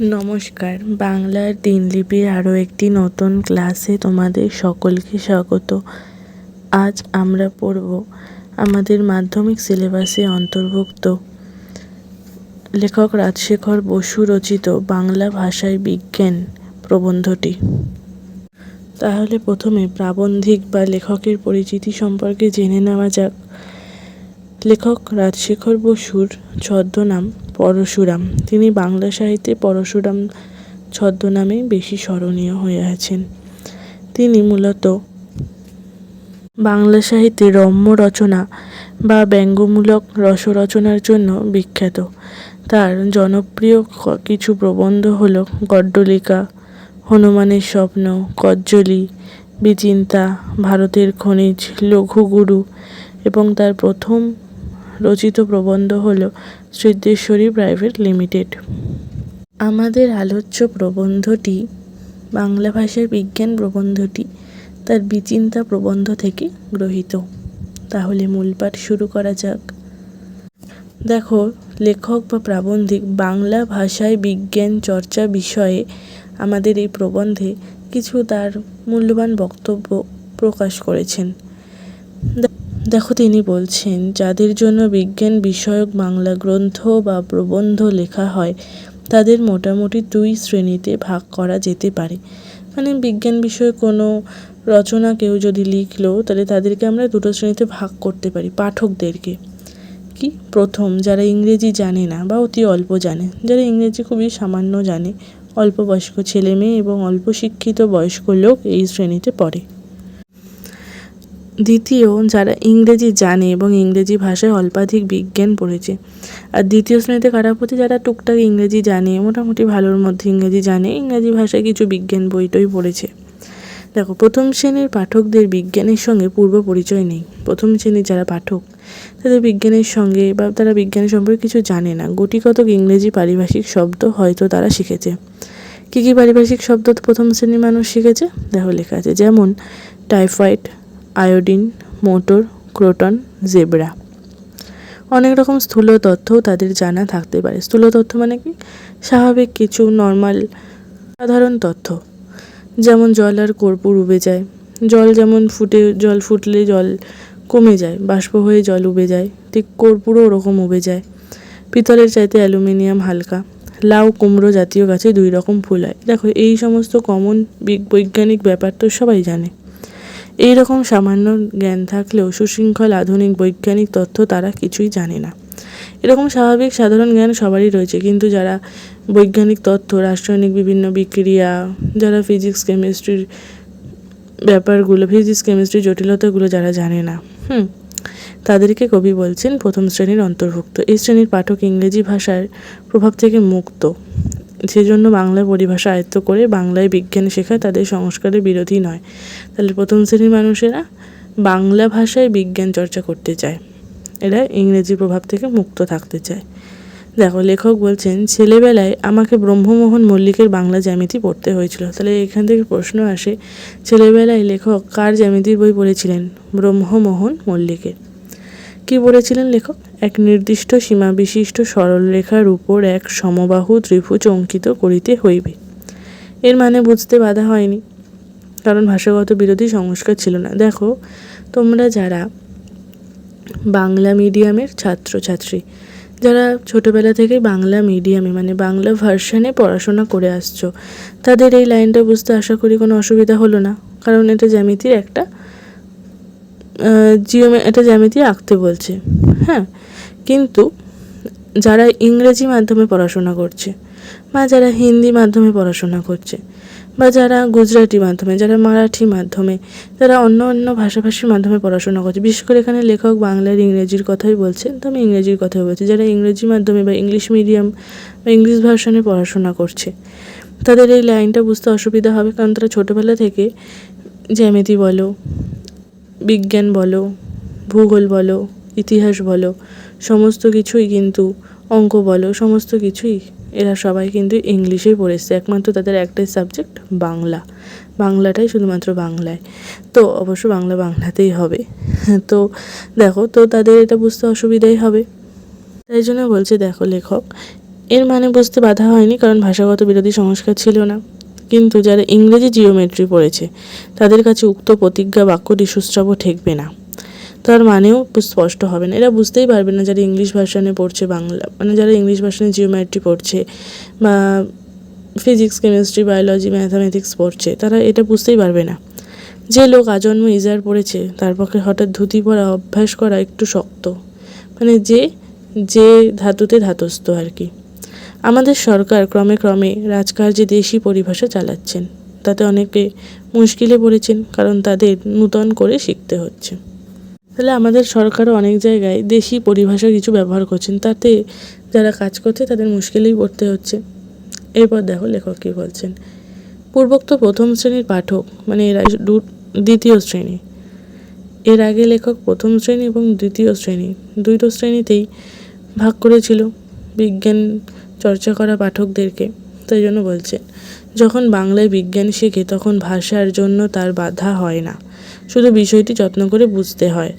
নমস্কার। বাংলার দিনলিপির আরও একটি নতুন ক্লাসে তোমাদের সকলকে স্বাগত। আজ আমরা পড়ব আমাদের মাধ্যমিক সিলেবাসে অন্তর্ভুক্ত। লেখক রাজশেখর বসু রচিত বাংলা ভাষায় বিজ্ঞান প্রবন্ধটি। তাহলে প্রথমে প্রাবন্ধিক বা লেখকের পরিচিতি সম্পর্কে জেনে নেওয়া যাক। লেখক রাজশেখর বসুর ছদ্মনাম পরশুরাম। তিনি বাংলা সাহিত্যে পরশুরাম ছদ্মনামেই বেশি স্মরণীয় হয়ে আছেন। তিনি মূলত বাংলা সাহিত্যে রম্য রচনা বা ব্যঙ্গমূলক রসরচনার জন্য বিখ্যাত। তার জনপ্রিয় কিছু প্রবন্ধ হল গড্ডলিকা, হনুমানের স্বপ্ন, কজ্জলি, বিচিন্তা, ভারতের খনিজ, লঘুগুরু এবং তার প্রথম রচিত প্রবন্ধ হল সিদ্ধেশ্বরী প্রাইভেট লিমিটেড। আমাদের আলোচ্য প্রবন্ধটি বাংলা ভাষার বিজ্ঞান প্রবন্ধটি তার বিচিন্তা প্রবন্ধ থেকে গ্রহীত। তাহলে মূল পাঠ শুরু করা যাক। দেখো, লেখক বা প্রাবন্ধিক বাংলা ভাষায় বিজ্ঞান চর্চা বিষয়ে আমাদের এই প্রবন্ধে কিছু তার মূল্যবান বক্তব্য প্রকাশ করেছেন। দেখো তিনি বলছেন, যাদের জন্য বিজ্ঞান বিষয়ক বাংলা গ্রন্থ বা প্রবন্ধ লেখা হয়, তাদের মোটামুটি দুই শ্রেণীতে ভাগ করা যেতে পারে। মানে বিজ্ঞান বিষয়ে কোনো রচনা কেউ যদি লিখলো, তাহলে তাদেরকে আমরা দুটো শ্রেণীতে ভাগ করতে পারি, পাঠকদেরকে। কি? প্রথম, যারা ইংরেজি জানে না বা অতি অল্প জানে, যারা ইংরেজি খুবই সামান্য জানে, অল্প বয়স্ক ছেলে মেয়ে এবং অল্প শিক্ষিত বয়স্ক লোক এই শ্রেণীতে পড়ে। দ্বিতীয়, যারা ইংরেজি জানে এবং ইংরেজি ভাষায় অল্পাধিক বিজ্ঞান পড়েছে। আর দ্বিতীয় শ্রেণীতে কারা পড়ছে? যারা টুকটাক ইংরেজি জানে, মোটামুটি ভালোর মধ্যে ইংরেজি জানে, ইংরেজি ভাষায় কিছু বিজ্ঞান বই টই পড়েছে। দেখো, প্রথম শ্রেণির পাঠকদের বিজ্ঞানের সঙ্গে পূর্ব পরিচয় নেই। প্রথম শ্রেণির যারা পাঠক, তাদের বিজ্ঞানের সঙ্গে বা তারা বিজ্ঞানের সম্পর্কে কিছু জানে না। গুটিকতক ইংরেজি পারিভাষিক শব্দ হয়তো তারা শিখেছে। কী কী পারিভাষিক শব্দ প্রথম শ্রেণির মানুষ শিখেছে? দেখো লেখা আছে, যেমন, typhoid iodine, motor, croton, zebra. অনেক রকম স্থূল তথ্যও তাদের জানা থাকতে পারে। স্থূল তথ্য মানে কি? স্বাভাবিক কিছু নর্মাল, সাধারণ তথ্য। যেমন জল আর কর্পূর উবে যায়। জল যেমন ফুটে, জল ফুটলে জল কমে যায়, বাষ্প হয়ে জল উবে যায়, ঠিক কর্পূরও ওরকম উবে যায়। পিতলের চাইতে অ্যালুমিনিয়াম হালকা। লাউ, কুমড়ো জাতীয় গাছে দুই রকম ফুল হয়। দেখো, এই সমস্ত কমন বৈজ্ঞানিক ব্যাপার তো সবাই জানে। এই রকম সামান্য জ্ঞান থাকলেও সুশৃঙ্খল আধুনিক বৈজ্ঞানিক তথ্য তারা কিছুই জানে না। এরকম স্বাভাবিক সাধারণ জ্ঞান সবারই রয়েছে, কিন্তু যারা বৈজ্ঞানিক তথ্য, রাসায়নিক বিভিন্ন বিক্রিয়া, যারা ফিজিক্স, কেমিস্ট্রির ব্যাপারগুলো, ফিজিক্স কেমিস্ট্রি জটিলতাগুলো যারা জানে না, হুম, তাদেরকে কবি বলছেন প্রথম শ্রেণির অন্তর্ভুক্ত। এই শ্রেণির পাঠক ইংরেজি ভাষার প্রভাব থেকে মুক্ত। সেজন্য বাংলা পরিভাষা আয়ত্ত করে বাংলায় বিজ্ঞান শেখা তাদের সংস্কারের বিরোধী নয়। তাহলে প্রথম শ্রেণির মানুষেরা বাংলা ভাষায় বিজ্ঞান চর্চা করতে চায়। এরা ইংরেজি প্রভাব থেকে মুক্ত থাকতে চায়। দেখো, লেখক বলছেন, ছেলেবেলায় আমাকে ব্রহ্মমোহন মল্লিকের বাংলা জ্যামিতি পড়তে হয়েছিল। তাহলে এখান থেকে প্রশ্ন আসে, ছেলেবেলায় লেখক কার জ্যামিতির বই পড়েছিলেন? ব্রহ্মমোহন মল্লিকের। কী বলেছিলেন লেখক? এক নির্দিষ্ট সীমা বিশিষ্ট সরলরেখার উপর এক সমবাহু ত্রিভুজ অঙ্কিত করিতে হইবে। এর মানে বুঝতে বাধা হয়নি, কারণ ভাষাগত বিরোধী সংস্কার ছিল না। দেখো, তোমরা যারা বাংলা মিডিয়ামের ছাত্রছাত্রী, যারা ছোটোবেলা থেকে বাংলা মিডিয়ামে মানে বাংলা ভার্সানে পড়াশোনা করে আসছো, তাদের এই লাইনটা বুঝতে আশা করি কোনো অসুবিধা হলো না, কারণ এটা জ্যামিতির একটা জিওমে এটা জ্যামিতি আঁকতে বলছে। হ্যাঁ কিন্তু যারা ইংরেজি মাধ্যমে পড়াশোনা করছে বা যারা হিন্দি মাধ্যমে পড়াশোনা করছে বা যারা গুজরাটি মাধ্যমে, যারা মারাঠি মাধ্যমে, যারা অন্য অন্য ভাষাভাষীর মাধ্যমে পড়াশোনা করছে, বিশেষ করে এখানে লেখক বাংলার ইংরেজির কথাই বলছেন তো আমি ইংরেজির কথাই বলছি। যারা ইংরেজি মাধ্যমে বা ইংলিশ মিডিয়াম বা ইংলিশ ভার্সনে পড়াশোনা করছে, তাদের এই লাইনটা বুঝতে অসুবিধা হবে, কারণ তারা ছোটোবেলা থেকে জ্যামিতি বলো বিজ্ঞান বলো, ভূগোল বলো, ইতিহাস বলো, সমস্ত কিছুই কিন্তু অঙ্ক বলো, সমস্ত কিছুই এরা সবাই কিন্তু ইংলিশেই পড়েছে, একমাত্র তাদের একটাই সাবজেক্ট বাংলা। বাংলাটাই শুধুমাত্র বাংলায়। তো অবশ্য বাংলা বাংলাতেই হবে। তো দেখো, তো তাদের এটা বুঝতে অসুবিধাই হবে। তাই জন্য বলছে, দেখো লেখক, এর মানে বুঝতে বাধা হয়নি, কারণ ভাষাগত বিরোধী সংস্কার ছিল না। কিন্তু যারা ইংরেজি জিওমেট্রি পড়েছে, তাদের কাছে উক্ত প্রতিজ্ঞা বাক্যটি সুশ্রাব্য ঠেকবে না। তার মানেও স্পষ্ট হবে না। এরা বুঝতেই পারবে না যারা ইংলিশ ভার্সানে পড়ছে বাংলা মানে যারা ইংলিশ ভার্সানে জিওমেট্রি পড়ছে বা ফিজিক্স, কেমিস্ট্রি, বায়োলজি, ম্যাথামেটিক্স পড়ছে, তারা এটা বুঝতেই পারবে না। যে লোক আজন্ম ইজার পড়েছে, তার পক্ষে হঠাৎ ধুতি পরা অভ্যাস করা একটু শক্ত মানে যে যে ধাতুতে ধাতস্থ আর কি। আমাদের সরকার ক্রমে ক্রমে রাজকার্যে দেশি পরিভাষা চালাচ্ছেন। তাতে অনেকে মুশকিলে পড়েছেন, কারণ তাদের নূতন করে শিখতে হচ্ছে। তাহলে আমাদের সরকারও অনেক জায়গায় দেশি পরিভাষা কিছু ব্যবহার করছেন। তাতে যারা কাজ করছে, তাদের মুশকিলেই পড়তে হচ্ছে। এরপর দেখো লেখক কী বলছেন। পূর্বোক্ত প্রথম শ্রেণির পাঠক মানে এরা দ্বিতীয় শ্রেণি। এর আগে লেখক প্রথম শ্রেণি এবং দ্বিতীয় শ্রেণি। দুটো শ্রেণীতেই ভাগ করেছিল। বিজ্ঞান চর্চা করা পাঠকদেরকে। তাই জন্য বলছেন যখন বাংলায় বিজ্ঞান শেখে, তখন ভাষার জন্য তার বাধা হয় না। শুধু বিষয়টি যত্ন করে বুঝতে হয়।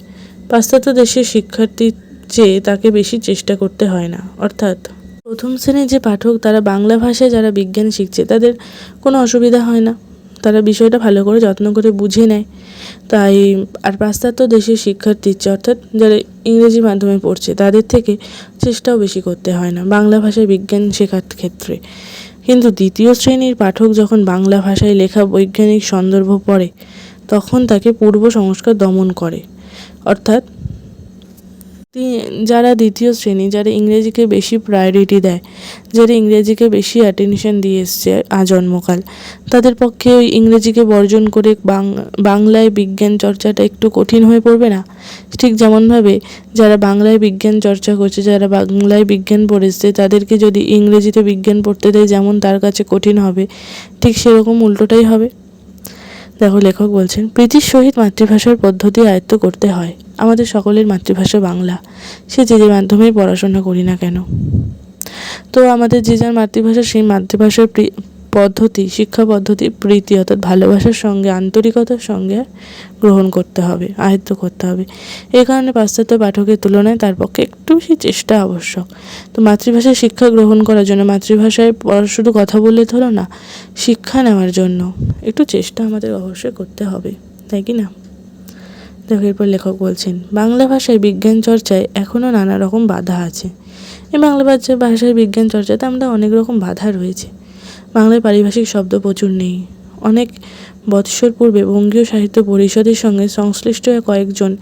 পাশ্চাত্য দেশের শিক্ষার্থীর চেয়ে তাকে বেশি চেষ্টা করতে হয় না। অর্থাৎ প্রথম শ্রেণির যে পাঠক, তারা বাংলা ভাষায় যারা বিজ্ঞান শিখছে, তাদের কোনো অসুবিধা হয় না। তারা বিষয়টা ভালো করে যত্ন করে বুঝে নেয়। তাই আর পাশ্চাত্য দেশের শিক্ষার্থীর চেয়ে অর্থাৎ যারা ইংরেজি মাধ্যমে পড়ছে, তাদের থেকে চেষ্টাও বেশি করতে হয় না। বাংলা ভাষায় বিজ্ঞান শেখার ক্ষেত্রে। কিন্তু দ্বিতীয় শ্রেণির পাঠক যখন বাংলা ভাষায় লেখা বৈজ্ঞানিক সন্দর্ভ পড়ে, তখন তাকে পূর্ব সংস্কার দমন করে। অর্থাৎ যারা দ্বিতীয় শ্রেণি, যারা ইংরেজিকে বেশি প্রায়োরিটি দেয়, যারা ইংরেজিকে বেশি অ্যাটেনশন দিয়ে এসছে আজন্মকাল তাদের পক্ষে ওই ইংরেজিকে বর্জন করে বাংলায় বিজ্ঞান চর্চাটা একটু কঠিন হয়ে পড়বে না? ঠিক যেমনভাবে যারা বাংলায় বিজ্ঞান চর্চা করছে, যারা বাংলায় বিজ্ঞান পড়েছে, তাদেরকে যদি ইংরেজিতে বিজ্ঞান পড়তে দেয়, যেমন তার কাছে কঠিন হবে, ঠিক সেরকম উল্টোটাই হবে? দেখো লেখক বলছেন, প্রীতির সহিত মাতৃভাষার পদ্ধতি আয়ত্ত করতে হয়। আমাদের সকলের মাতৃভাষা বাংলা। সে যে যে মাধ্যমেই পড়াশোনা করি না কেন। তো আমাদের যে যার মাতৃভাষা, সেই মাতৃভাষার পদ্ধতি, শিক্ষা পদ্ধতি, প্রীতি অর্থাৎ ভালোবাসার সঙ্গে, আন্তরিকতার সঙ্গে গ্রহণ করতে হবে, আয়ত্ত করতে হবে। এই কারণে পাশ্চাত্য পাঠকের তুলনায় তার পক্ষে একটু বেশি চেষ্টা আবশ্যক। তো মাতৃভাষায় শিক্ষা গ্রহণ করার জন্য, মাতৃভাষায় পড়া শুধু কথা বললে হলো না, শিক্ষা নেওয়ার জন্য একটু চেষ্টা আমাদের অবশ্যই করতে হবে। তাই কি না? দেখো এরপর লেখক বলছেন, বাংলা ভাষায় বিজ্ঞান চর্চায় এখনও নানা রকম বাধা আছে। এই বাংলা ভাষা- ভাষায় বিজ্ঞান চর্চাতে আমরা অনেক রকম বাধা রয়েছে। বাংলায় পারিভাষিক শব্দ প্রচুর নেই। অনেক বৎসর পূর্বে বঙ্গীয় সাহিত্য পরিষদের সঙ্গে সংশ্লিষ্ট কয়েকজন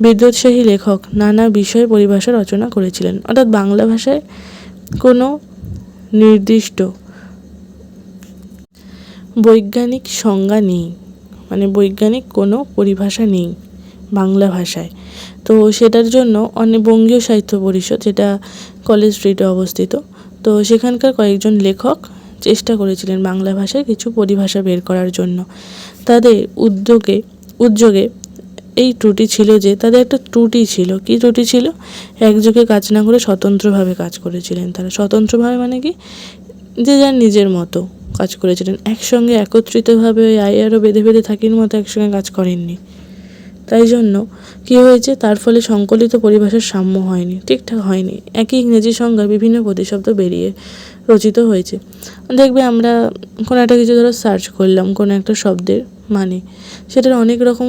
বিদ্যোৎসাহী লেখক নানা বিষয়ে পরিভাষা রচনা করেছিলেন। অর্থাৎ বাংলা ভাষায় কোনো নির্দিষ্ট বৈজ্ঞানিক সংজ্ঞা নেই। মানে বৈজ্ঞানিক কোনো পরিভাষা নেই। বাংলা ভাষায়। তো সেটার জন্য অনেক বঙ্গীয় সাহিত্য পরিষদ, যেটা কলেজ স্ট্রিটে অবস্থিত, তো সেখানকার কয়েকজন লেখক চেষ্টা করেছিলেন বাংলা ভাষায় কিছু পরিভাষা বের করার জন্য। তাদের উদ্যোগে উদ্যোগে এই ত্রুটি ছিল যে, তাদের একটা ত্রুটি ছিল। কি ত্রুটি ছিল? একযোগে কাজ না করে স্বতন্ত্রভাবে কাজ করেছিলেন তারা। স্বতন্ত্রভাবে মানে কি? যে যার নিজের মতো কাজ করেছিলেন। একসঙ্গে একত্রিতভাবে ওই আইআরও বেঁধে বেঁধে থাকির মতো একসঙ্গে কাজ করেননি। তাই জন্য কী হয়েছে? তার ফলে সংকলিত পরিভাষার সাম্য হয়নি, ঠিকঠাক হয়নি। একই ইংরেজি সংজ্ঞা বিভিন্ন প্রতিশব্দ বেরিয়ে রচিত হয়েছে। দেখবে আমরা কোনো একটা কিছু ধরো সার্চ করলাম, কোনো একটা শব্দের মানে। সেটার অনেক রকম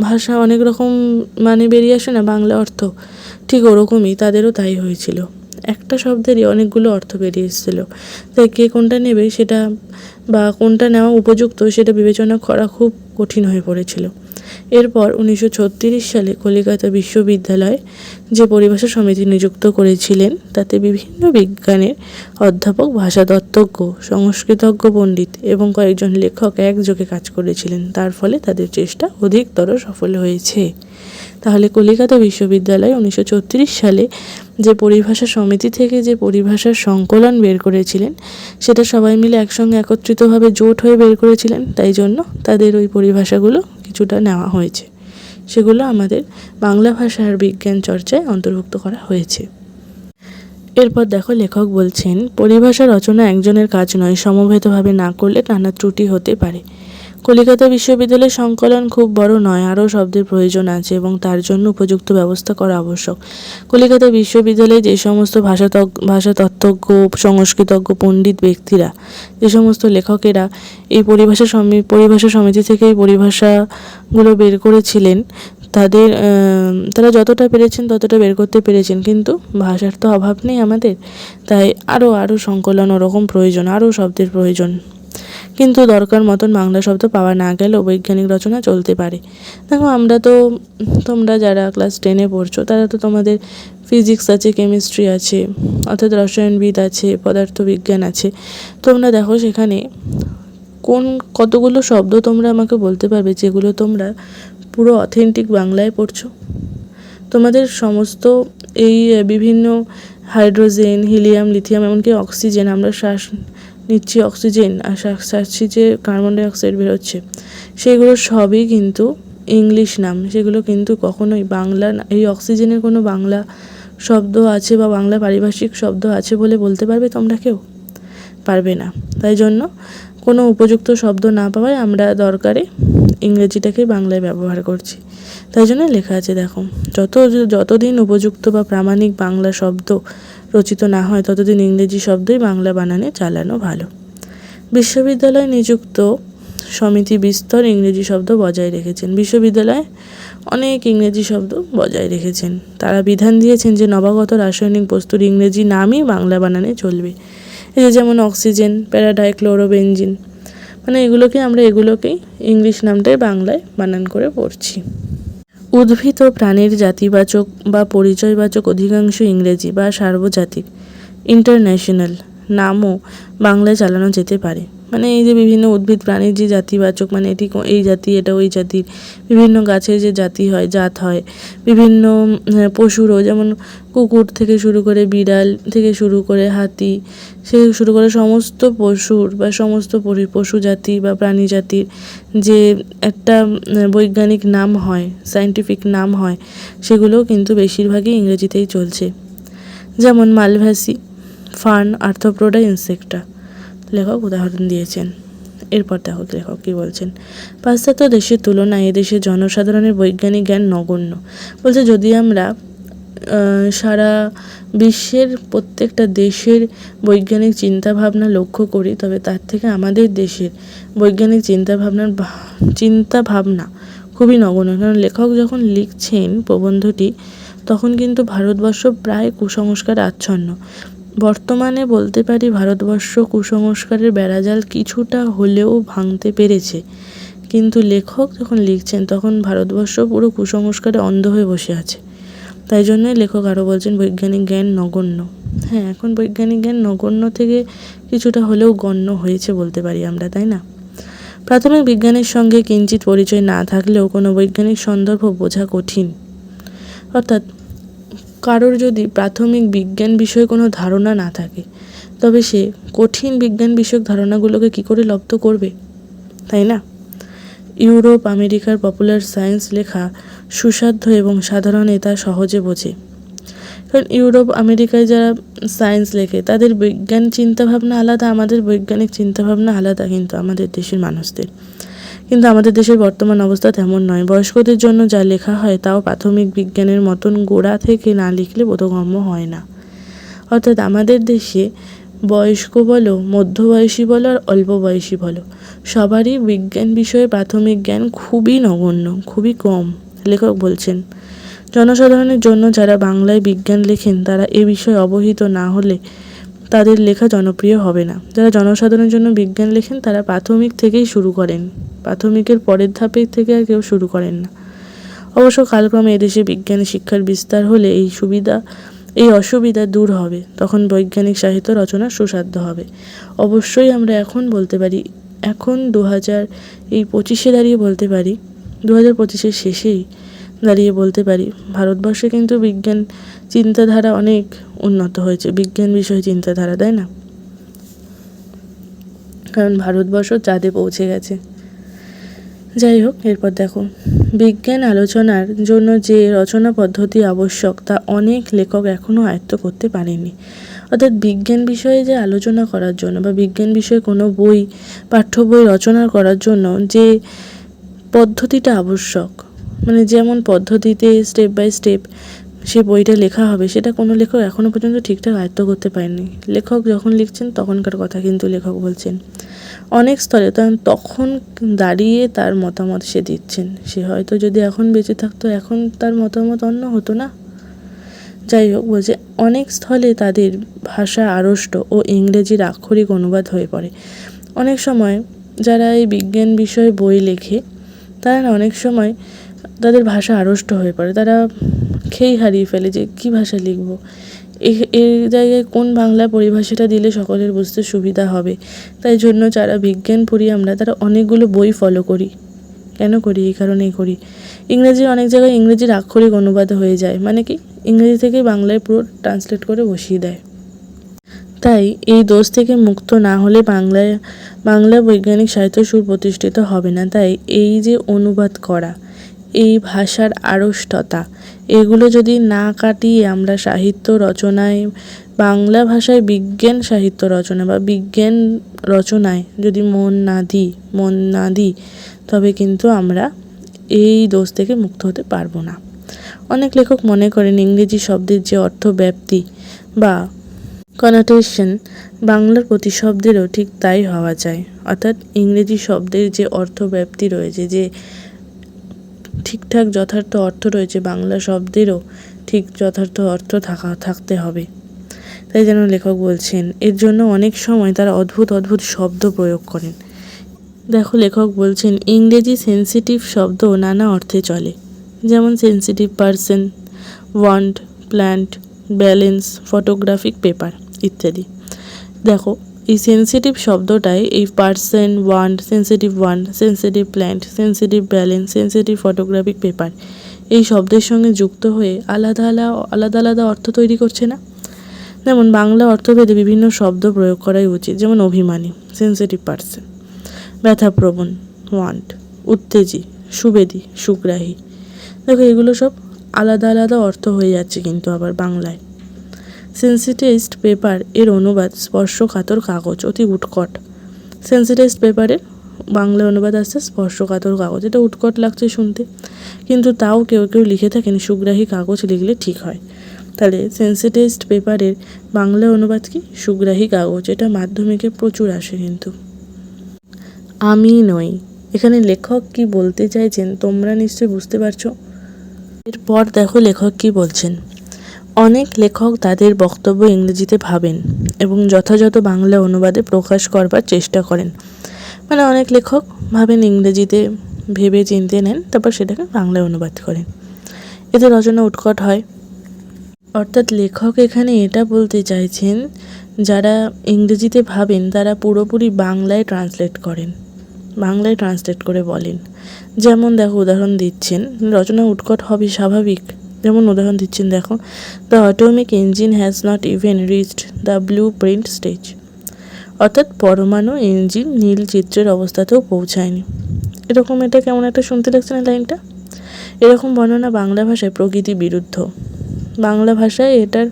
ভাষা, অনেক রকম মানে বেরিয়ে আসে না? বাংলা অর্থ। ঠিক ওরকমই তাদেরও তাই হয়েছিল। একটা শব্দেরই অনেকগুলো অর্থ বেরিয়ে এসেছিল। তাই কে কোনটা নেবে সেটা বা কোনটা নেওয়া উপযুক্ত সেটা বিবেচনা করা খুব কঠিন হয়ে পড়েছিল। এরপর উনিশশো ছত্রিশ সালে কলিকাতা বিশ্ববিদ্যালয় যে পরিভাষা সমিতি নিযুক্ত করেছিলেন, তাতে বিভিন্ন বিজ্ঞানের অধ্যাপক, ভাষাতত্ত্বজ্ঞ, সংস্কৃতজ্ঞ, পণ্ডিত এবং কয়েকজন লেখক একযোগে কাজ করেছিলেন। তার ফলে তাদের চেষ্টা অধিকতর সফল হয়েছে। তাহলে কলিকাতা বিশ্ববিদ্যালয় উনিশশো ছত্রিশ সালে যে পরিভাষা সমিতি থেকে যে পরিভাষার সংকলন বের করেছিলেন, সেটা সবাই মিলে একসঙ্গে একত্রিতভাবে জোট হয়ে বের করেছিলেন। তাই জন্য তাদের ওই পরিভাষাগুলো কিছুটা নেওয়া হয়েছে। সেগুলো আমাদের বাংলা ভাষার বিজ্ঞান চর্চায় অন্তর্ভুক্ত করা হয়েছে। এরপর দেখো লেখক বলছেন, পরিভাষা রচনা একজনের কাজ নয়, সমবেতভাবে না করলে নানা ত্রুটি হতে পারে। কলিকাতা বিশ্ববিদ্যালয়ের সংকলন খুব বড় নয়, আরও শব্দের প্রয়োজন আছে এবং তার জন্য উপযুক্ত ব্যবস্থা করা আবশ্যক। কলিকাতা বিশ্ববিদ্যালয়ে যে সমস্ত ভাষাতজ্ঞ ভাষাতত্ত্বজ্ঞ, সংস্কৃতজ্ঞ, পণ্ডিত ব্যক্তিরা, যে সমস্ত লেখকেরা এই পরিভাষা সমি পরিভাষা সমিতি থেকে এই পরিভাষাগুলো বের করেছিলেন, তাদের তারা যতটা পেরেছেন ততটা বের করতে পেরেছেন, কিন্তু ভাষার তো অভাব নেই আমাদের, তাই আরও আরও সংকলন ওরকম প্রয়োজন, আরও শব্দের প্রয়োজন। কিন্তু দরকার মতন বাংলা শব্দ পাওয়া না গেলেও বৈজ্ঞানিক রচনা চলতে পারে। দেখো, আমরা তো, তোমরা যারা ক্লাস টেনে পড়ছো, তারা তো তোমাদের ফিজিক্স আছে কেমিস্ট্রি আছে, অর্থাৎ রসায়নবিদ আছে, পদার্থবিজ্ঞান আছে। তোমরা দেখো সেখানে কোন কতগুলো শব্দ তোমরা আমাকে বলতে পারবে যেগুলো তোমরা পুরো অথেন্টিক বাংলায় পড়ছো? তোমাদের সমস্ত এই বিভিন্ন হাইড্রোজেন হিলিয়াম লিথিয়াম এমনকি অক্সিজেন আমরা শ্বাস নিচ্ছি অক্সিজেন আর শ্বাস ছাড়ছি যে কার্বন ডাই অক্সাইড বেরোচ্ছে সেগুলো সবই কিন্তু ইংলিশ নাম। সেগুলো কিন্তু কখনোই বাংলা এই অক্সিজেনের কোনো বাংলা শব্দ আছে বা বাংলা পারিভাষিক শব্দ আছে বলে বলতে পারবে তোমরা কেউ? পারবে না। তাই জন্য কোনো উপযুক্ত শব্দ না পাওয়ায় আমরা দরকারে ইংরেজিটাকে বাংলায় ব্যবহার করছি। তাই জন্য লেখা আছে, দেখো, যত যতদিন উপযুক্ত বা প্রামাণিক বাংলা শব্দ রচিত না হয় ততদিন ইংরেজি শব্দই বাংলা বানানে চালানো ভালো। বিশ্ববিদ্যালয়ে নিযুক্ত সমিতি বিস্তর ইংরেজি শব্দ বজায় রেখেছেন। বিশ্ববিদ্যালয়ে অনেক ইংরেজি শব্দ বজায় রেখেছেন। তারা বিধান দিয়েছেন যে নবাগত রাসায়নিক বস্তুর ইংরেজি নামই বাংলা বানানে চলবে। এই যে যেমন অক্সিজেন প্যারাডাই ক্লোরোবেঞ্জিন মানে এগুলোকে আমরা এগুলোকেই ইংলিশ নামটাই বাংলায় বানান করে পড়ছি। উদ্ভিদ ও প্রাণীর জাতিবাচক বা পরিচয়বাচক অধিকাংশ ইংরেজি বা সার্বজাতিক ইন্টারন্যাশনাল নামও বাংলায় চালানো যেতে পারে। মানে এই যে বিভিন্ন উদ্ভিদ, প্রাণীর যে জাতিবাচক মানে এটি এই জাতি, এটা ওই জাতির বিভিন্ন গাছের যে জাতি হয়, জাত হয়, বিভিন্ন পশুরও, যেমন কুকুর থেকে শুরু করে বিড়াল থেকে শুরু করে হাতি সে শুরু করে সমস্ত পশুর বা সমস্ত পশু জাতি বা প্রাণী জাতির যে একটা বৈজ্ঞানিক নাম হয় সায়েন্টিফিক নাম হয়, সেগুলোও কিন্তু বেশিরভাগই ইংরেজিতেই চলছে। যেমন মালভাসি ফার্ন আর্থোপ্রোডা ইনসেক্টা। লেখক উদাহরণ দিয়েছেন। এরপর দেখো লেখক কী বলছেন, পাশ্চাত্য দেশের তুলনায় এদেশের জনসাধারণের বৈজ্ঞানিক জ্ঞান নগণ্য। বলছে যদি আমরা সারা বিশ্বের প্রত্যেকটা দেশের বৈজ্ঞানিক চিন্তাভাবনা লক্ষ্য করি, তবে তার থেকে আমাদের দেশের বৈজ্ঞানিক চিন্তাভাবনার চিন্তাভাবনা খুবই নগণ্য। কারণ লেখক যখন লিখছেন প্রবন্ধটি, তখন কিন্তু ভারতবর্ষ প্রায় কুসংস্কার আচ্ছন্ন। বর্তমানে বলতে পারি ভারতবর্ষ কুসংস্কারের বেড়াজাল কিছুটা হলেও ভাঙতে পেরেছে। কিন্তু লেখক যখন লিখছেন, তখন ভারতবর্ষ পুরো কুসংস্কারে অন্ধ হয়ে বসে আছে। তাই জন্যই লেখক আরও বলছেন, বৈজ্ঞানিক জ্ঞান নগণ্য। হ্যাঁ এখন বৈজ্ঞানিক জ্ঞান নগণ্য থেকে কিছুটা হলেও গণ্য হয়েছে বলতে পারি আমরা, তাই না? প্রাথমিক বিজ্ঞানের সঙ্গে কিঞ্চিত পরিচয় না থাকলেও কোনো বৈজ্ঞানিক সন্দর্ভ বোঝা কঠিন। অর্থাৎ, কারোর যদি প্রাথমিক বিজ্ঞান বিষয়ে কোনো ধারণা না থাকে, তবে সে কঠিন বিজ্ঞান বিষয়ক ধারণাগুলোকে কী করে লব্ধ করবে? তাই না? ইউরোপ, আমেরিকার পপুলার সায়েন্স লেখা সুসাধ্য এবং সাধারণ তা সহজে বোঝে। কারণ ইউরোপ, আমেরিকায় যারা সায়েন্স লেখে, তাদের বিজ্ঞান চিন্তাভাবনা আলাদা, আমাদের বৈজ্ঞানিক চিন্তাভাবনা আলাদা কিন্তু আমাদের দেশের মানুষদের। কিন্তু আমাদের দেশের বর্তমান অবস্থা তেমন নয়। বয়স্কদের জন্য যা লেখা হয়, তাও প্রাথমিক বিজ্ঞানের মতন গোড়া থেকে না লিখলে বোধগম্য হয় না। অর্থাৎ আমাদের দেশে বয়স্ক বলো, মধ্যবয়সী বলো, আর অল্প বয়সী বলো সবারই বিজ্ঞান বিষয়ে প্রাথমিক জ্ঞান খুবই নগণ্য, খুবই কম, লেখক বলছেন। জনসাধারণের জন্য যারা বাংলায় বিজ্ঞান লেখেন, তারা এ বিষয়ে অবহিত না হলে তাদের লেখা জনপ্রিয় হবে না। যারা জনসাধারণের জন্য বিজ্ঞান লেখেন, তারা প্রাথমিক থেকেই শুরু করেন। প্রাথমিকের পরের ধাপে থেকে আর কেউ শুরু করেন না। অবশ্য কালক্রমে এদেশে বিজ্ঞান শিক্ষার বিস্তার হলে এই সুবিধা, এই অসুবিধা দূর হবে। তখন বৈজ্ঞানিক সাহিত্য রচনা সুসাধ্য হবে। অবশ্যই আমরা এখন বলতে পারি এখন দু হাজার এই পঁচিশে দাঁড়িয়ে বলতে পারি দু হাজার পঁচিশের শেষেই দাঁড়িয়ে বলতে পারি, ভারতবর্ষে কিন্তু বিজ্ঞান চিন্তাধারা অনেক উন্নত হয়েছে, বিজ্ঞান বিষয়ে চিন্তাধারা, তাই না? কারণ ভারতবর্ষ চাঁদে পৌঁছে গেছে। যাই হোক, এরপর দেখো। বিজ্ঞান আলোচনার জন্য যে রচনা পদ্ধতি আবশ্যক, তা অনেক লেখক এখনও আয়ত্ত করতে পারেনি। অর্থাৎ বিজ্ঞান বিষয়ে যে আলোচনা করার জন্য বা বিজ্ঞান বিষয়ে কোনো বই, পাঠ্য বই রচনা করার জন্য যে পদ্ধতিটা আবশ্যক মানে যেমন পদ্ধতিতে স্টেপ বাই স্টেপ সে বইটা লেখা হবে, সেটা কোনো লেখক এখনও পর্যন্ত ঠিকঠাক আয়ত্ত করতে পারেনি। লেখক যখন লিখছেন, তখনকার কথা কিন্তু লেখক বলছেন। অনেক স্তরে তখন দাঁড়িয়ে তার মতামত সে দিচ্ছেন। সে হয়তো যদি এখন বেঁচে থাকতো, এখন তার মতামত অন্য হতো না। যাই হোক, বলছে, অনেক স্থলে তাদের ভাষা আড়ষ্ট ও ইংরেজির আক্ষরিক অনুবাদ হয়ে পড়ে। অনেক সময় যারা এই বিজ্ঞান বিষয়ে বই লেখে, তারা অনেক সময় তাদের ভাষা আড়ষ্ট হয়ে পড়ে। তারা খেই হারিয়ে ফেলে যে কী ভাষা লিখব? এই জায়গায় কোন বাংলা পরিভাষাটা দিলে সকলের বুঝতে সুবিধা হবে? তাই জন্য যারা বিজ্ঞান পড়ি আমরা, তারা অনেকগুলো বই ফলো করি। কেন করি? এই কারণেই করি। ইংরেজি অনেক জায়গায় ইংরেজির আক্ষরিক অনুবাদ হয়ে যায়। মানে কি? ইংরেজি থেকে বাংলায় পুরো ট্রান্সলেট করে বসিয়ে দেয়। তাই এই দোষ থেকে মুক্ত না হলে বাংলায়, বাংলা বৈজ্ঞানিক সাহিত্য সুর প্রতিষ্ঠিত হবে না। তাই এই যে অনুবাদ করা এই ভাষার আড়ষ্টতা। এগুলো যদি না কাটিয়ে আমরা সাহিত্য রচনায়, বাংলা ভাষায় বিজ্ঞান সাহিত্য রচনা বা বিজ্ঞান রচনায় যদি মন না দিই মন না দিই তবে কিন্তু আমরা এই দোষ থেকে মুক্ত হতে পারব না। অনেক লেখক মনে করেন ইংরেজি শব্দের যে অর্থ ব্যাপ্তি বা কনোটেশন বাংলার প্রতিশব্দেরও ঠিক তাই হওয়া যায় অর্থাৎ ইংরেজি শব্দের যে অর্থ ব্যাপ্তি রয়েছে, যে ঠিকঠাক যথার্থ অর্থ রয়েছে, বাংলা শব্দেরও ঠিক যথার্থ অর্থ থাকা, থাকতে হবে। তাই যেন লেখক বলছেন, এর জন্য অনেক সময় তারা অদ্ভুত অদ্ভুত শব্দ প্রয়োগ করেন। দেখো, লেখক বলছেন, ইংরেজি সেন্সিটিভ শব্দ নানা অর্থে চলে। যেমন sensitive person want plant balance photographic paper ইত্যাদি। দেখো এই সেন্সিটিভ শব্দটাই এই person want sensitive want sensitive plant sensitive balance sensitive photographic paper এই শব্দের সঙ্গে যুক্ত হয়ে আলাদা আলাদা আলাদা আলাদা অর্থ তৈরি করছে না? যেমন বাংলা অর্থভেদে বিভিন্ন শব্দ প্রয়োগ করাই উচিত, যেমন অভিমানী সেন্সিটিভ পার্সন ব্যথাপ্রবণ ওয়ান্ট উত্তেজি, সুবেদী, সুগ্রাহী। দেখো এগুলো সব আলাদা আলাদা অর্থ হয়ে যাচ্ছে কিন্তু আবার বাংলায়। সেন্সিটাইজড পেপার এর অনুবাদ, স্পর্শকাতর কাগজ, অতি উৎকট। সেন্সিটাইজড পেপারের বাংলা অনুবাদ আসছে স্পর্শকাতর কাগজ। এটা উৎকট লাগছে শুনতে। কিন্তু তাও কেউ কেউ লিখে থাকেন, সুগ্রাহী কাগজ লিখলে ঠিক হয়। তাহলে সেন্সিটাইজড পেপারের বাংলা অনুবাদ কি? সুগ্রাহী কাগজ। এটা মাধ্যমিকে প্রচুর আসে কিন্তু। আমি নই। এখানে লেখক কি বলতে চাইছেন তোমরা নিশ্চয়ই বুঝতে পারছ। এরপর দেখো লেখক কি বলছেন। অনেক লেখক তাদের বক্তব্য ইংরেজিতে ভাবেন এবং যথাযথ বাংলা অনুবাদে প্রকাশ করবার চেষ্টা করেন। মানে অনেক লেখক ভাবেন ইংরেজিতে ভেবে চিনতে নেন, তারপর সেটাকে বাংলায় অনুবাদ করেন। এতে রচনা উৎকট হয়। অর্থাৎ লেখক এখানে এটা বলতে চাইছেন, যারা ইংরেজিতে ভাবেন তারা পুরোপুরি বাংলায় ট্রান্সলেট করেন, বাংলায় ট্রান্সলেট করে বলেন। যেমন দেখো উদাহরণ দিচ্ছেন, রচনা উৎকট হবে স্বাভাবিক। যেমন উদাহরণ দিচ্ছেন, দেখো the atomic engine has not even reached the blueprint stage অর্থাৎ পরমাণু ইঞ্জিন নীল চিত্রের অবস্থাতেও পৌঁছায়নি। এরকম এটা কেমন একটা শুনতে লাগছে না লাইনটা? এরকম বর্ণনা বাংলা ভাষায় প্রকৃতি বিরুদ্ধ। বাংলা ভাষায় এটার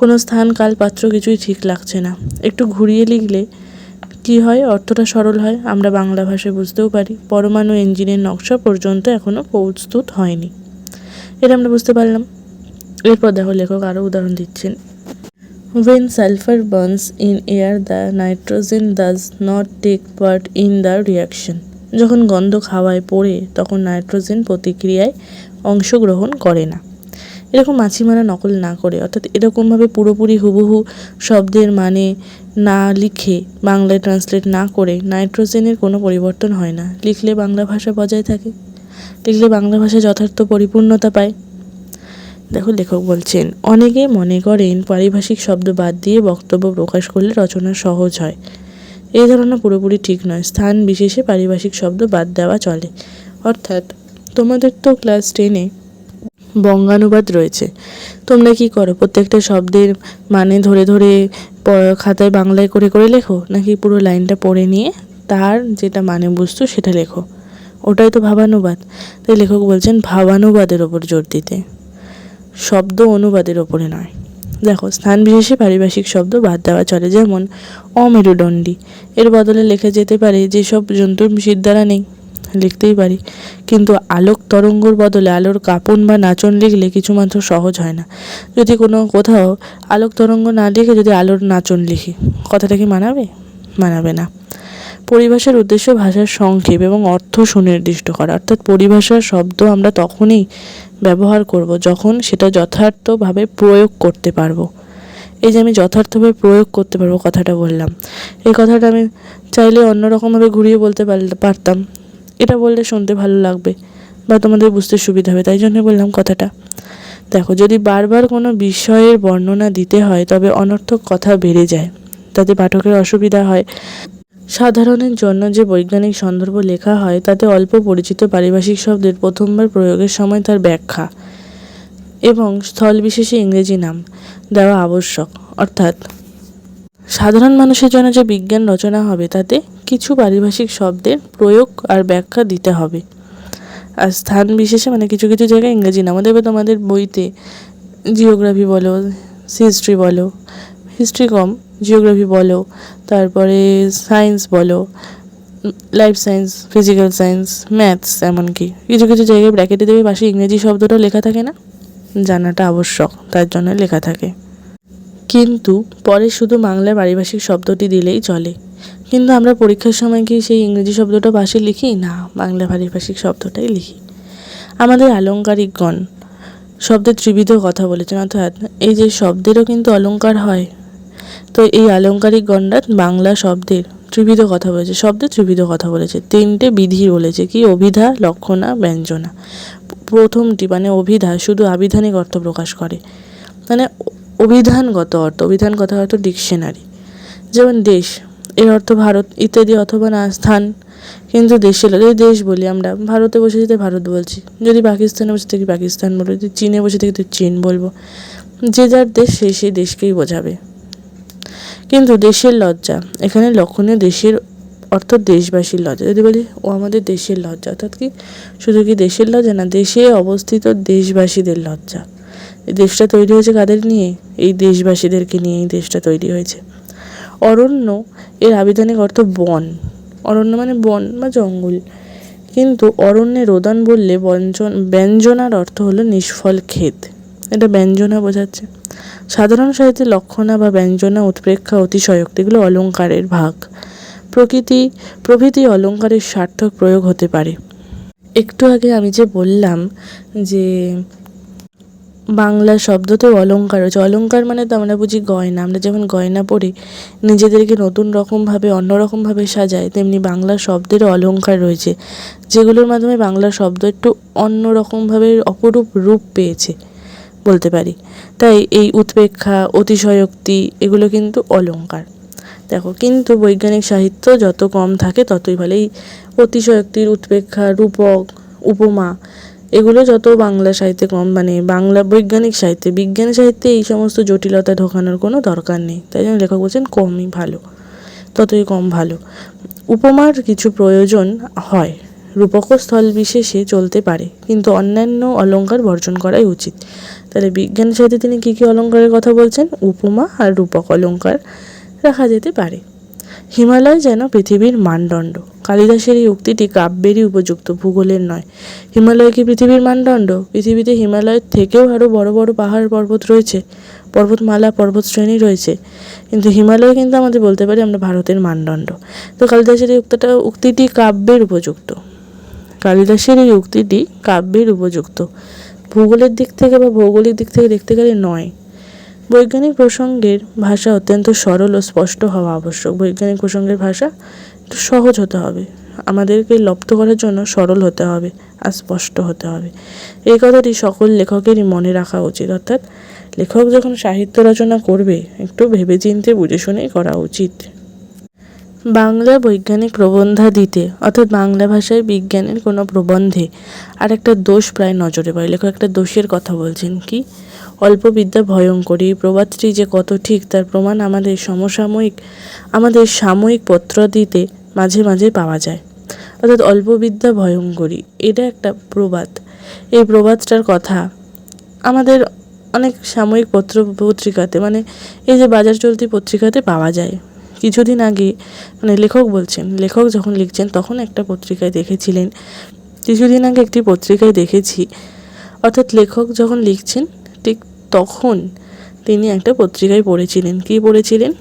কোনো স্থান, কাল, পাত্র কিছুই ঠিক লাগছে না। একটু ঘুরিয়ে লিখলে কি হয়? অর্থটা সরল হয়। আমরা বাংলা ভাষায় বুঝতেও পারি। পরমাণু ইঞ্জিনের নকশা পর্যন্ত এখনও প্রস্তুত হয়নি। এটা আমরা বুঝতে পারলাম। এরপর দেখো লেখক আরও উদাহরণ দিচ্ছেন। When sulfur burns in air, the nitrogen does not take part in the reaction. যখন গন্ধ খাওয়ায় পড়ে তখন নাইট্রোজেন প্রতিক্রিয়ায় অংশগ্রহণ করে না। এরকম মাছিমারা নকল না করে অর্থাৎ এরকমভাবে পুরোপুরি হুবহু শব্দের মানে না লিখে বাংলায় ট্রান্সলেট না করে নাইট্রোজেনের কোনো পরিবর্তন হয় না। লিখলে বাংলা ভাষা বজায় থাকে। লিখলে বাংলা ভাষা যথার্থ পরিপূর্ণতা পায়। দেখো লেখক বলছেন, অনেকে মনে করেন পারিভাষিক শব্দ বাদ দিয়ে বক্তব্য প্রকাশ করলে রচনা সহজ হয়। এই ধারণা পুরোপুরি ঠিক নয়। স্থান বিশেষে পারিভাষিক শব্দ বাদ দেওয়া চলে। অর্থাৎ, তোমাদের তো ক্লাস টেনে বঙ্গানুবাদ রয়েছে। তোমরা কি করো? প্রত্যেকটা শব্দের মানে ধরে ধরে খাতায় বাংলায় করে করে লেখো? নাকি পুরো লাইনটা পড়ে নিয়ে তার যেটা মানে বুঝতো সেটা লেখো? ওটাই তো ভাবানুবাদ। তাই লেখক বলছেন, ভাবানুবাদের ওপর জোর দিতে। শব্দ অনুবাদের ওপরে নয়। দেখো, স্থান বিশেষে পারিভাষিক শব্দ বাদ দেওয়া চলে, যেমন অমেরুদণ্ডী। এর বদলে লেখা যেতে পারে, যেসব জন্তুর সিদ্ধারা নেই, লিখতেই পারি। কিন্তু আলোক তরঙ্গর বদলে আলোর কাপন বা নাচন লিখলে কিছুমাত্র সহজ হয় না। যদি কোনো কোথাও আলোক তরঙ্গ না লিখে যদি আলোর নাচন লিখি, কথাটা কি মানাবে? মানাবে না। পরিভাষার উদ্দেশ্য ভাষার সংক্ষেপ এবং অর্থ সুনির্দিষ্ট করা। অর্থাৎ পরিভাষার শব্দ আমরা তখনই ব্যবহার করব যখন সেটা যথার্থভাবে প্রয়োগ করতে পারব। এই যে আমি যথার্থভাবে প্রয়োগ করতে পারব কথাটা বললাম। এই কথাটা আমি চাইলে অন্যরকমভাবে ঘুরিয়ে বলতে পারতাম। এটা বললে শুনতে ভালো লাগবে বা তোমাদের বুঝতে সুবিধা হবে, তাই জন্য বললাম কথাটা। দেখো, যদি বারবার কোনো বিষয়ের বর্ণনা দিতে হয় তবে অনর্থক কথা বেড়ে যায়। তাতে পাঠকের অসুবিধা হয়। সাধারণের জন্য যে বৈজ্ঞানিক সন্দর্ভ লেখা হয়, তাতে অল্প পরিচিত পারিভাষিক শব্দের প্রথমবার প্রয়োগের সময় তার ব্যাখ্যা এবং স্থলবিশেষে ইংরেজি নাম দেওয়া আবশ্যক। অর্থাৎ, সাধারণ মানুষের জন্য যে বিজ্ঞান রচনা হবে, তাতে কিছু পারিভাষিক শব্দের প্রয়োগ আর ব্যাখ্যা দিতে হবে। আর স্থান বিশেষে মানে কিছু কিছু জায়গায় ইংরেজি নাম দেবে তোমাদের বইতে। জিওগ্রাফি বলো, হিস্ট্রি বলো হিস্ট্রি কম জিওগ্রাফি বলো, তারপরে সায়েন্স বলো life science physical science maths এমনকি। কিছু কিছু জায়গায় ব্র্যাকেটে দেবে, পাশে ইংরেজি শব্দটাও লেখা থাকে না? জানাটা আবশ্যক, তার জন্য লেখা থাকে। কিন্তু পরে শুধু বাংলা পারিভাষিক শব্দটি দিলেই চলে। কিন্তু আমরা পরীক্ষার সময় কি সেই ইংরেজি শব্দটা পাশে লিখি? না, বাংলা পারিভাষিক শব্দটাই লিখি। আমাদের আলংকারিকগণ শব্দের ত্রিবিধ কথা বলেছেন, অর্থাৎ এই যে শব্দেরও কিন্তু অলংকার হয় তো এই আলংকারিক গণরা বাংলা শব্দের ত্রিবিধ কথা বলেছে, শব্দের ত্রিবিধ কথা বলেছে, তিনটে বিধি বলেছে, কি অভিধা, লক্ষণা, ব্যঞ্জনা। প্রথমটি মানে অভিধা শুধু আবিধানিক অর্থ প্রকাশ করে মানে অভিধানগত অর্থ অভিধানগত অর্থ ডিকশনারি। যেমন দেশ, এর অর্থ ভারত, ইত্যাদি অথবা না, স্থান, কিন্তু দেশে যদি দেশ বলি আমরা, ভারতে বসে যেতে ভারত বলছি, যদি পাকিস্তানে বসে থাকি পাকিস্তান বলব, যদি চীনে বসে থাকি তো চীন বলব। যে যার দেশ, সে সেই দেশকেই বোঝাবে। কিন্তু দেশের লজ্জা। এখানে লক্ষণীয় দেশের অর্থ দেশবাসীর লজ্জা। যদি বলি, ও আমাদের দেশের লজ্জা, অর্থাৎ কি? শুধু কি দেশের লজ্জা না, দেশে অবস্থিত দেশবাসীদের লজ্জা। এই দেশটা তৈরি হয়েছে কাদের নিয়ে? এই দেশবাসীদেরকে নিয়ে এই দেশটা তৈরি হয়েছে। অরণ্য, এর আবিধানিক অর্থ বন। অরণ্য মানে বন বা জঙ্গল। কিন্তু অরণ্যে রোদন বললে বঞ্চন ব্যঞ্জনার অর্থ হলো নিষ্ফল ক্ষেত। এটা ব্যঞ্জনা বোঝাচ্ছে। সাধারণ সাহিত্যে লক্ষণা বা ব্যঞ্জনা, উৎপ্রেক্ষা, অতিশয়োক্তি এগুলো অলঙ্কারের ভাগ। প্রকৃতি, প্রভৃতি অলঙ্কারের সার্থক প্রয়োগ হতে পারে। একটু আগে আমি যে বললাম যে বাংলা শব্দতেও অলঙ্কার রয়েছে, অলঙ্কার মানে তো আমরা বুঝি গয়না। আমরা যেমন গয়না পরে, নিজেদেরকে নতুন রকমভাবে, অন্যরকমভাবে সাজাই, তেমনি বাংলা শব্দেরও অলঙ্কার রয়েছে, যেগুলোর মাধ্যমে বাংলা শব্দ একটু অন্যরকমভাবে অপরূপ রূপ পেয়েছে। বলতে পারি। তাই এই উৎপেক্ষা, অতিশয়োক্তি এগুলো কিন্তু অলঙ্কার দেখো, কিন্তু বৈজ্ঞানিক সাহিত্য যত কম থাকে ততই ভালো। এই অতিশয়োক্তির উৎপেক্ষা, রূপক, উপমা, এগুলো যত বাংলা সাহিত্যে কম মানে বাংলা বৈজ্ঞানিক সাহিত্যে, বিজ্ঞান সাহিত্যে এই সমস্ত জটিলতা ঢোকানোর কোনো দরকার নেই। তাই জন্য লেখক বলছেন কমই ভালো, ততই কম ভালো। উপমার কিছু প্রয়োজন হয় রূপক স্থল বিশেষে চলতে পারে, কিন্তু অন্যান্য অলঙ্কার বর্জন করাই উচিত। তাহলে বিজ্ঞান সাহিত্যে তিনি কী কী অলঙ্কারের কথা বলছেন? উপমা আর রূপক অলঙ্কার রাখা যেতে পারে। হিমালয় যেন পৃথিবীর মানদণ্ড। কালিদাসের এই উক্তিটি কাব্যেরই উপযুক্ত, ভূগোলের নয়। হিমালয় কি পৃথিবীর মানদণ্ড? পৃথিবীতে হিমালয়ের থেকেও আরও বড় বড় পাহাড়, পর্বত রয়েছে। পর্বতমালা পর্বত শ্রেণি রয়েছে। কিন্তু হিমালয় কিন্তু আমাদের বলতে পারি আমরা ভারতের মানদণ্ড। তো কালিদাসের এই উক্তিটা, উক্তিটি কাব্যের উপযুক্ত। কালিদাসের এই উক্তিটি কাব্যের উপযুক্ত। ভূগোলের দিক থেকে বা ভৌগোলিক দিক থেকে দেখতে গেলে নয়। বৈজ্ঞানিক প্রসঙ্গের ভাষা অত্যন্ত সরল ও স্পষ্ট হওয়া আবশ্যক। বৈজ্ঞানিক প্রসঙ্গের ভাষা একটু সহজ হতে হবে। আমাদেরকে লপ্ত করার জন্য সরল হতে হবে আর স্পষ্ট হতে হবে। এই কথাটি সকল লেখকেরই মনে রাখা উচিত। অর্থাৎ লেখক যখন সাহিত্য রচনা করবে, একটু ভেবেচিন্তে বুঝে শুনেই করা উচিত। বাংলা বৈজ্ঞানিক প্রবন্ধা দিতে অর্থাৎ বাংলা ভাষায় বিজ্ঞানের কোনো প্রবন্ধে, আর একটা দোষ প্রায় নজরে পড়ে। লেখক একটা দোষের কথা বলছেন, কি? অল্প বিদ্যা ভয়ঙ্করী এই প্রবাদটি যে কত ঠিক তার প্রমাণ আমাদের সমসাময়িক, আমাদের সাময়িক পত্রাদিতে মাঝে মাঝে পাওয়া যায়। অর্থাৎ অল্প বিদ্যা ভয়ঙ্করী, এটা একটা প্রবাদ। এই প্রবাদটার কথা আমাদের অনেক সাময়িক পত্র পত্রিকাতে মানে এই যে বাজার চলতি পত্রিকাতে পাওয়া যায়। কিছুদিন আগে মানে লেখক বলছেন, লেখক যখন লিখছেন তখন একটা পত্রিকায় দেখেছিলেন। কিছুদিন আগে একটি পত্রিকায় দেখেছি। অর্থাৎ লেখক যখন লিখছেন, ঠিক তখন তিনি একটা পত্রিকায় পড়েছিলেন। কী পড়েছিলেন?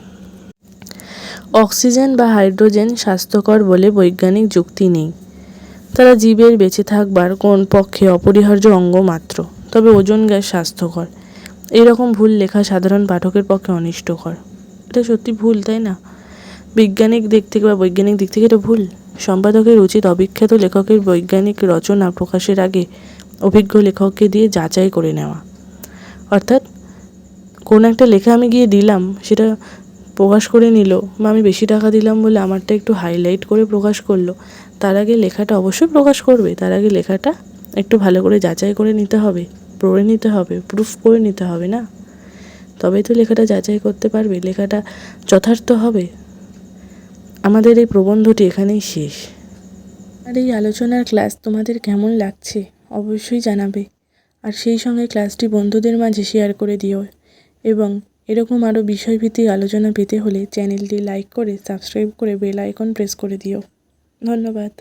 অক্সিজেন বা হাইড্রোজেন স্বাস্থ্যকর বলে বৈজ্ঞানিক যুক্তি নেই। তারা জীবের বেঁচে থাকবার কোন পক্ষে অপরিহার্য অঙ্গ মাত্র, তবে ওজন গ্যাস স্বাস্থ্যকর। এরকম ভুল লেখা সাধারণ পাঠকের পক্ষে অনিষ্টকর। এটা সত্যি ভুল, তাই না? বিজ্ঞানিক দিক থেকে বা বৈজ্ঞানিক দিক থেকে এটা ভুল। সম্পাদকের উচিত অবিখ্যাত লেখকের বৈজ্ঞানিক রচনা প্রকাশের আগে অভিজ্ঞ লেখককে দিয়ে যাচাই করে নেওয়া। অর্থাৎ, কোনো একটা লেখা আমি গিয়ে দিলাম, সেটা প্রকাশ করে নিল, বা আমি বেশি টাকা দিলাম বলে আমারটা একটু হাইলাইট করে প্রকাশ করল, তার আগে লেখাটা অবশ্যই প্রকাশ করবে। তার আগে লেখাটা একটু ভালো করে যাচাই করে নিতে হবে, পড়ে নিতে হবে প্রুফ করে নিতে হবে, না? তবেই তো লেখাটা যাচাই করতে পারবে, লেখাটা যথার্থ হবে। আমাদের এই প্রবন্ধটি এখানেই শেষ। আর এই আলোচনার ক্লাস তোমাদের কেমন লাগছে অবশ্যই জানাবে। আর সেই সঙ্গে ক্লাসটি বন্ধুদের মাঝে শেয়ার করে দিও। এবং এরকম আরও বিষয়ভিত্তিক আলোচনা পেতে হলে চ্যানেলটি লাইক করে সাবস্ক্রাইব করে বেল আইকন প্রেস করে দিও। ধন্যবাদ।